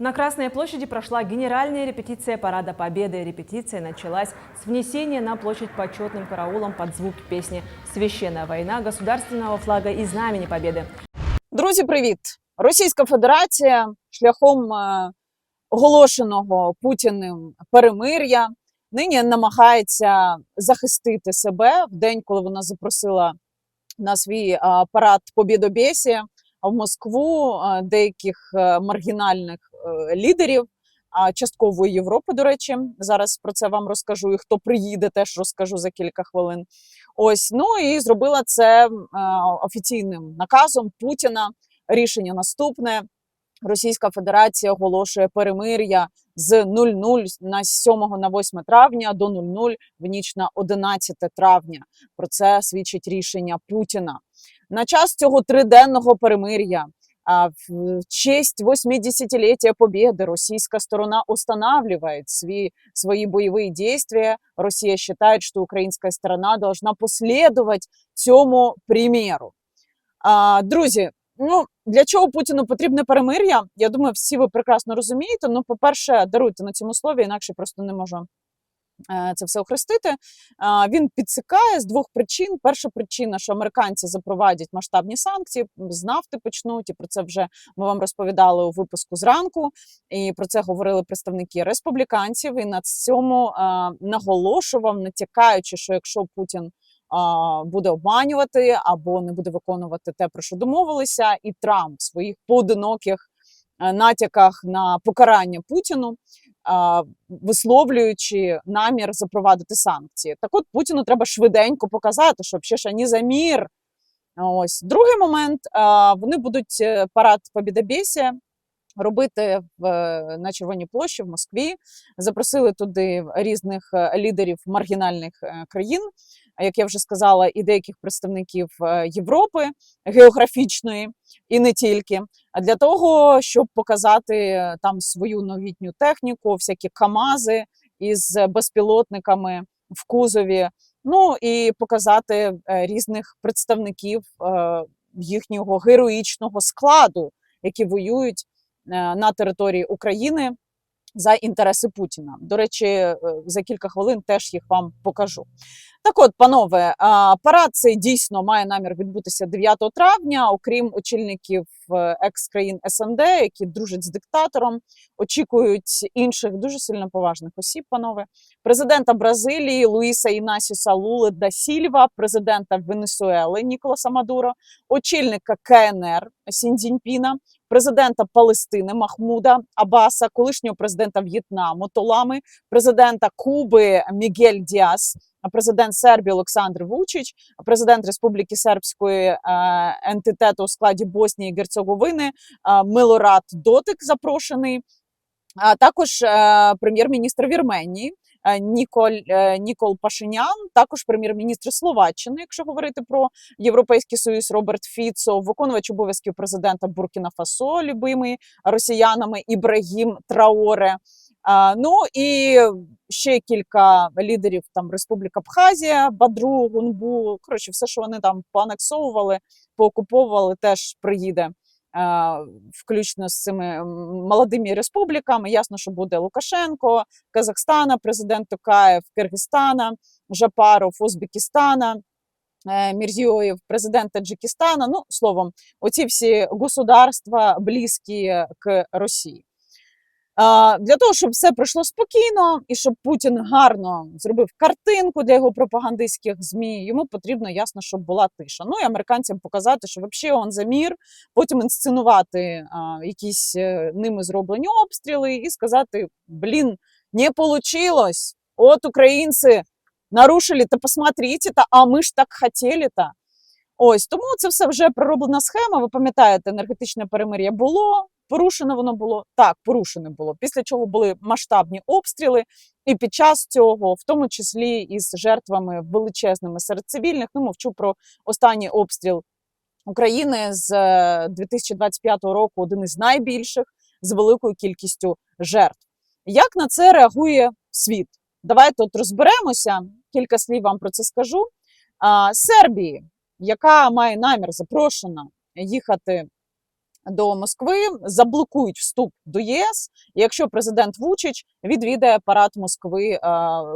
На Красной площади прошла генеральная репетиция Парада Победы. Репетиция началась с внесения на площадь почетным караулом под звук песни «Священная война» государственного флага и знамени Победы. Друзі, привіт! Російська Федерація шляхом е, оголошеного Путіним перемир'я нині намагається захистити себе в день, коли вона запросила на свій е, парад Побєдобєсі в Москву деяких е, маргінальних е, лідерів. а, Часткової Європи, до речі, зараз про це вам розкажу. І хто приїде, теж розкажу за кілька хвилин. Ось ну і зробила це е, офіційним наказом Путіна. Рішення наступне: Російська Федерація оголошує перемир'я з 00 на 7 на 8 травня до 00 в ніч на 11 травня. Про це свідчить рішення Путіна. На час цього триденного перемир'я. А в честь 80-летия Победы российская сторона устанавливает свои, свои боевые действия. Россия считает, что украинская сторона должна последовать цьому примеру. А, друзі, ну для чого Путіну потрібне перемир'я? Я думаю, всі ви прекрасно розумієте. Ну, по-перше, даруйте на цьому слові, інакше просто не можу це все охрестити. Він підсикає з двох причин. Перша причина, що американці запровадять масштабні санкції, з нафти почнуть, і про це вже ми вам розповідали у випуску зранку. І про це говорили представники республіканців. І на цьому е, наголошував, натякаючи, що якщо Путін буде обманювати або не буде виконувати те, про що домовилися, і Трамп в своїх поодиноких е, натяках на покарання Путіну, висловлюючи намір запровадити санкції. Так от Путіну треба швиденько показати, що ще ж ані за мір. Ось другий момент. Вони будуть е, парад Побідобєсія робити в, е, на Червоній площі в Москві. Запросили туди різних е, лідерів маргінальних країн, як я вже сказала, і деяких представників е, Європи географічної, і не тільки. А для того, щоб показати е, там свою новітню техніку, всякі камази із безпілотниками в кузові. Ну і показати е, різних представників їхнього героїчного складу, які воюють на території України за інтереси Путіна. До речі, е, за кілька хвилин теж їх вам покажу. Так от, панове, а, парад цей дійсно має намір відбутися 9 травня, окрім очільників е, екс-країн СНД, які дружать з диктатором, очікують інших дуже сильно поважних осіб, панове. Президента Бразилії Луїса Інасіса Лули да Сільва, президента Венесуели Ніколаса Мадуро, очільника КНР Сіндзіньпіна, президента Палестини Махмуда Абаса, колишнього президента В'єтнаму Толами, президента Куби Мігель Діас, президент Сербії Олександр Вучич, президент Республіки Сербської е, ентитету у складі Боснії і Герцеговини е, Милорад Дотик запрошений. А також е, прем'єр-міністр Вірменії Ніколь, е, Нікол Пашинян, також прем'єр-міністр Словаччини, якщо говорити про Європейський Союз Роберт Фіцо, виконувач обов'язків президента Буркіна Фасо, любимий росіянами Ібрагім Траоре. Ну і ще кілька лідерів там Республіка Абхазія, Бадру, Гунбу. Коротше, все, що вони там поанексовували, поокуповували, теж приїде. Е, Включно з цими молодими республіками. Ясно, що буде Лукашенко, Казахстана, президент Токаєв, Киргизстана, Жапаров, Узбекистана, Мірзіоїв, президент Таджикистана. Ну, словом, оці всі государства близькі к Росії. Для того, щоб все пройшло спокійно і щоб Путін гарно зробив картинку для його пропагандистських ЗМІ, йому потрібно ясно, щоб була тиша. Ну і американцям показати, що взагалі он за мір, потім інсценувати а, якісь е, ними зроблені обстріли і сказати: блін, не получилось. От українці нарушили, та посмотрите, та а ми ж так хотіли та. Ось тому це все вже пророблена схема. Ви пам'ятаєте, енергетичне перемир'я було. Порушено воно було так, порушене було. Після чого були масштабні обстріли, і під час цього, в тому числі із жертвами величезними серед цивільних, ну мовчу про останній обстріл України з е, 2025 року, один із найбільших з великою кількістю жертв. Як на це реагує світ? Давайте от розберемося. Кілька слів вам про це скажу. Сербії, яка має намір запрошена їхати до Москви, заблокують вступ до ЄС, якщо президент Вучич відвідає парад Москви е,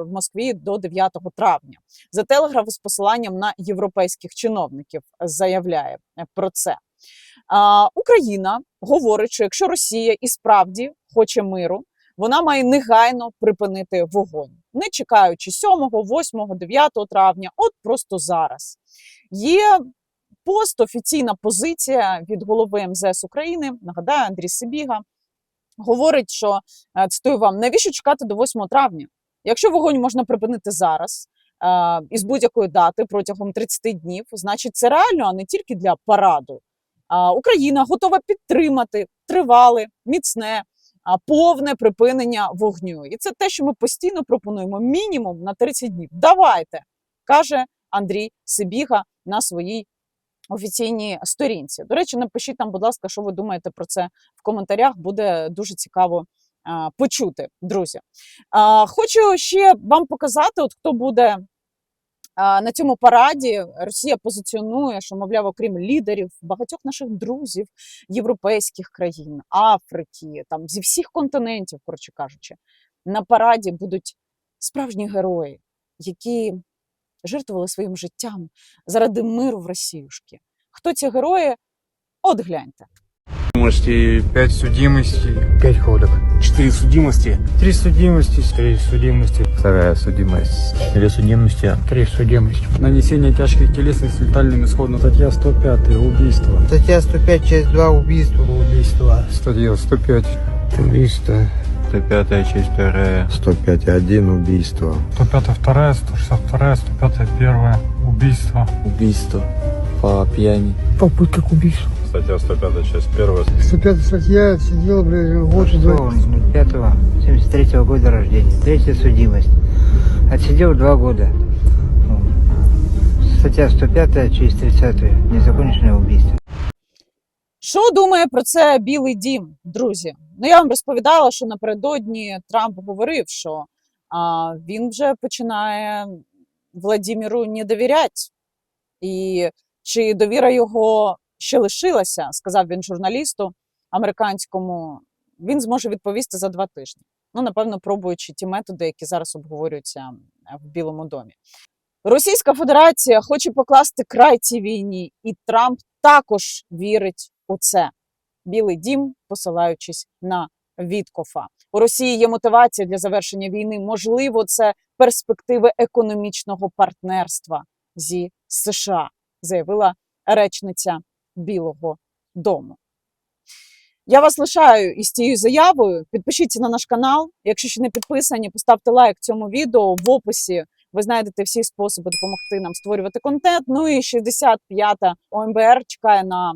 в Москві до 9 травня. За телеграф з посиланням на європейських чиновників заявляє про це. Україна говорить, що якщо Росія і справді хоче миру, вона має негайно припинити вогонь, не чекаючи 7, 8, 9 травня, от просто зараз. Є пост, офіційна позиція від голови МЗС України. Нагадаю, Андрій Сибіга говорить, що е, цитую вам: навіщо чекати до 8 травня? Якщо вогонь можна припинити зараз е, із будь-якої дати протягом 30 днів, значить це реально, а не тільки для параду. Україна готова підтримати тривале, міцне, повне припинення вогню. І це те, що ми постійно пропонуємо мінімум на 30 днів. Давайте, каже Андрій Сибіга на своїй офіційній сторінці. До речі, напишіть там, будь ласка, що ви думаєте про це в коментарях. Буде дуже цікаво почути, друзі. Хочу ще вам показати, от хто буде на цьому параді. Росія позиціонує, що, мовляв, окрім лідерів, багатьох наших друзів, європейських країн, Африки, там зі всіх континентів, коротше кажучи, на параді будуть справжні герої, які жертвували своїм життям заради миру в Росіюшки. Хто ці герої? От гляньте. Судимости, 5 судимостей. Пять ходок. 4 судимости. Три судимости. Три судимости. Вторая судимость. Две судимости. Три судимости. Нанесение тяжких телесных с летальным исходом. Статья 105. Убийство. Статья 105, часть 2, убийство. Убийство. Статья 105. Убийство. 105 часть 2. 105.1 убийство. 105 вторая, 162, 105 первая. Убийство. Убийство по пьяни. Попытка к убийству. Статья 105, часть 1. 105 статья, сидел, блядь, год и два. 05 73 года рождения. Третья судимость. Отсидел два года. Статья 105 через 30 незаконченное убийство. Що думає про це Білий Дім, друзі? Ну я вам розповідала, що напередодні Трамп говорив, що а, він вже починає Владіміру не довіряти. І чи довіра його ще лишилася, сказав він журналісту американському, він зможе відповісти за два тижні. Ну, напевно, пробуючи ті методи, які зараз обговорюються в Білому домі. Російська Федерація хоче покласти край цій війні, і Трамп також вірить у це. Білий дім, посилаючись на Віткофа. У Росії є мотивація для завершення війни. Можливо, це перспективи економічного партнерства зі США, заявила речниця Білого Дому. Я вас лишаю із цією заявою. Підпишіться на наш канал. Якщо ще не підписані, поставте лайк цьому відео в описі. Ви знайдете всі способи допомогти нам створювати контент. Ну і 65-та ОМБР чекає на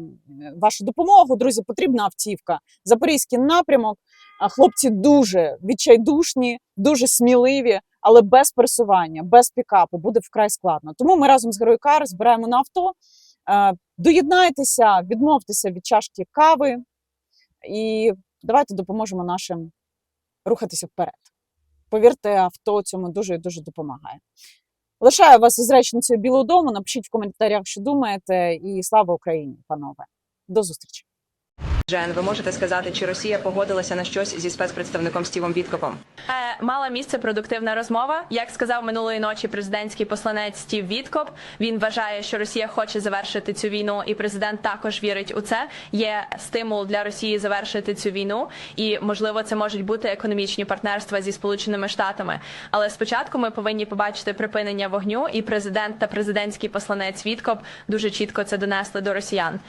вашу допомогу. Друзі, потрібна автівка. Запорізький напрямок. Хлопці дуже відчайдушні, дуже сміливі, але без пересування, без пікапу буде вкрай складно. Тому ми разом з Героїкар збираємо на авто. Е, Доєднайтеся, відмовтеся від чашки кави і давайте допоможемо нашим рухатися вперед. Повірте, авто цьому дуже і дуже допомагає. Лишаю вас із речницею Білого Дому. Напишіть в коментарях, що думаєте, і слава Україні, панове. До зустрічі. Жен, ви можете сказати, чи Росія погодилася на щось зі спецпредставником Стівом Віткопом? Е, Мала місце продуктивна розмова. Як сказав минулої ночі президентський посланець Стів Віткоп, він вважає, що Росія хоче завершити цю війну, і президент також вірить у це. Є стимул для Росії завершити цю війну, і можливо це можуть бути економічні партнерства зі Сполученими Штатами. Але спочатку ми повинні побачити припинення вогню, і президент та президентський посланець Віткоп дуже чітко це донесли до росіян.